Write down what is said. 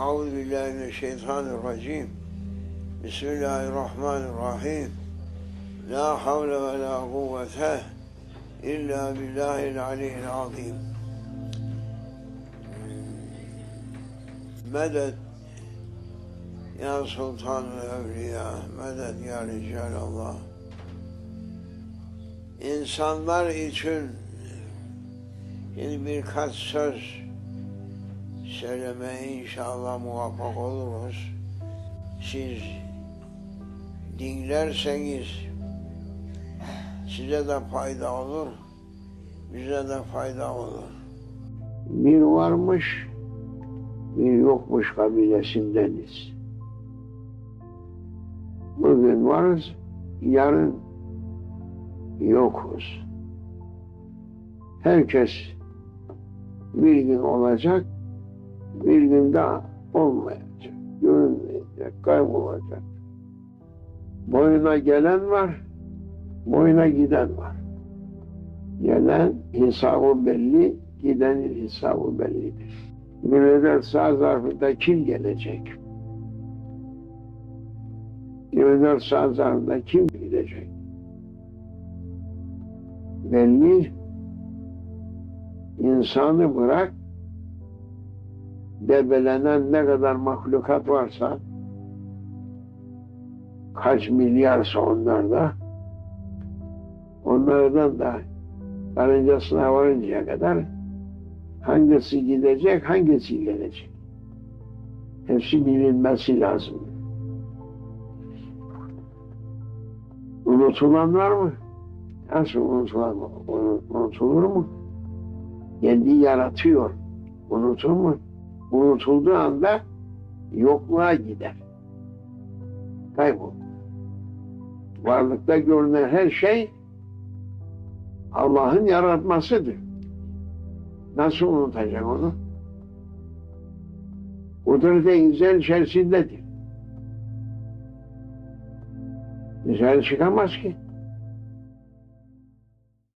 Euzu billahi mineşşeytanirracim. Bismillahirrahmanirrahim. La havle ve la kuvvete illa billahil aliyyil azim. Medet ya sultan evliya, medet ya ricalallah. İnsanlar için şimdi birkaç söz söylemeye inşallah muvaffak oluruz. Siz dinlerseniz size de fayda olur, bize de fayda olur. Bir varmış, bir yokmuş kabilesindeniz. Bugün varız, yarın yokuz. Herkes bir gün olacak, bir gün daha olmayacak, görünmeyecek, kaybolacak. Boyuna gelen var, boyuna giden var. Gelen hesabı belli, gidenin hesabı bellidir. Münezzeh sağ zarfında kim gelecek? 24 saat zarfında kim gidecek? Belli insanı bırak debelenen ne kadar mahlukat varsa kaç milyarsa onlarda onlardan da karıncasına varıncaya kadar hangisi gidecek, hangisi gelecek. Hepsi bilinmesi lazım. Unutulan var mı? Nasıl unutulan? Unutulur mu? Kendi yaratıyor. Unutur mu? Unutulduğu anda yokluğa gider. Kaybol. Varlıkta görünen her şey Allah'ın yaratmasıdır. Nasıl unutacak onu? Kudret-i İzel içerisindedir. Dışarı çıkamaz ki.